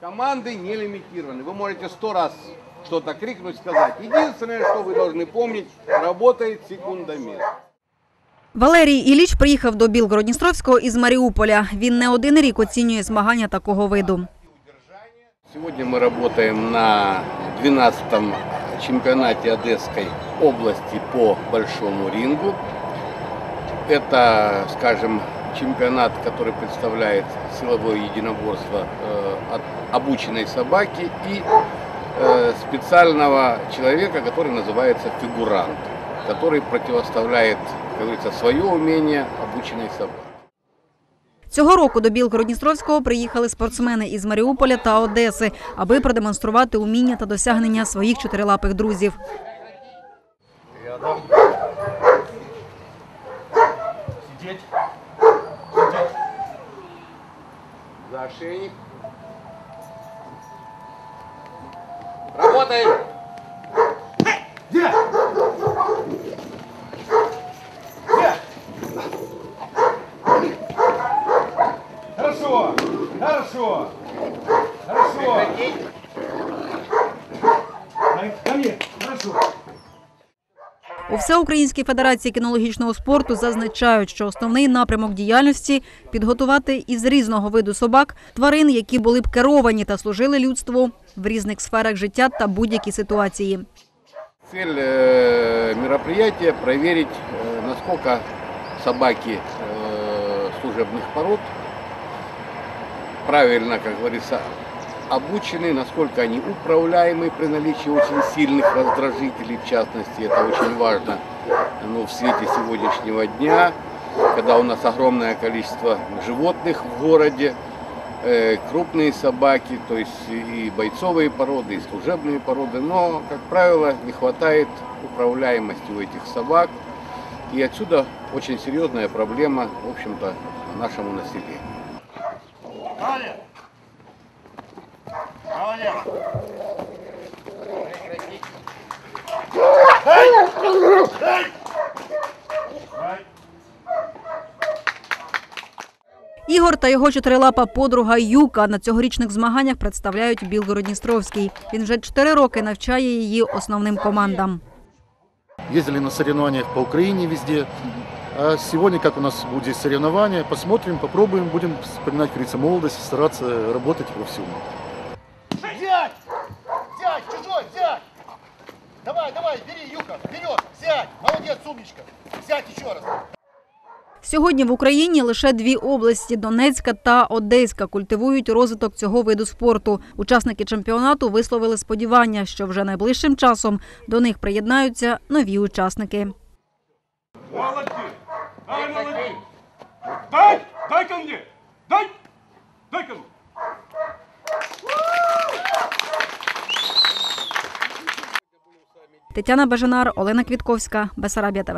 Команды не лимитированы. Вы можете сто раз что-то крикнуть, сказать. Единственное, что вы должны помнить, работает секундомер. Валерій Іліч приїхав до Білгородністровського із Маріуполя. Він не один рік оцінює змагання такого виду. Сегодня мы работаем на 12-м чемпионате Одесской области по большому рингу. Это, скажем, чемпионат, который представляет силовое единоборство э, от обученной собаки и э, специального человека, который называется фигурант, который противоставляет, как говорится, свое умение обученной собаке. Цього року до Білгородністровського приїхали спортсмени із Маріуполя та Одеси, аби продемонструвати уміння та досягнення своїх чотирилапих друзів. Сидеть. Сидеть. За ошейник. Работаем! Где? Где? Хорошо. Хорошо. Хорошо. Дай- У Всеукраїнській федерації кінологічного спорту зазначають, що основний напрямок діяльності підготувати із різного виду собак тварин, які були б керовані та служили людству в різних сферах життя та будь-які ситуації. Цель э, мероприятия проверить, э, насколько собаки э, служебных пород правильно, как говорится, обучены, насколько они управляемы при наличии очень сильных раздражителей, в частности, это очень важно ну, в свете сегодняшнего дня, когда у нас огромное количество животных в городе, э, крупные собаки, то есть и бойцовые породы, и служебные породы, но, как правило, не хватает управляемости у этих собак, и отсюда очень серьезная проблема, в общем-то, нашему населению. Далее. Ігор та його чотирилапа подруга Юка на цьогорічних змаганнях представляють Білгородністровський. Він вже чотири роки навчає її основним командам. Ездили на соревнованиях по Украине везде. А сегодня, как у нас будет соревнования, посмотрим, попробуем, будем вспоминать, как говорится, молодость, стараться всем. Давай, давай, бери, Юка, вперед! Взять! Молодец, умничка! Взять еще раз! Сьогодні в Україні лише дві області Донецька та Одеська культивують розвиток цього виду спорту. Учасники чемпіонату висловили сподівання, що вже найближчим часом до них приєднаються нові учасники. Молодцы. Ай, молодцы. Дай, дай ко мне. Дай. Дай ко мне. Тетяна Бажанар, Олена Квітковська, Бесарабія ТВ.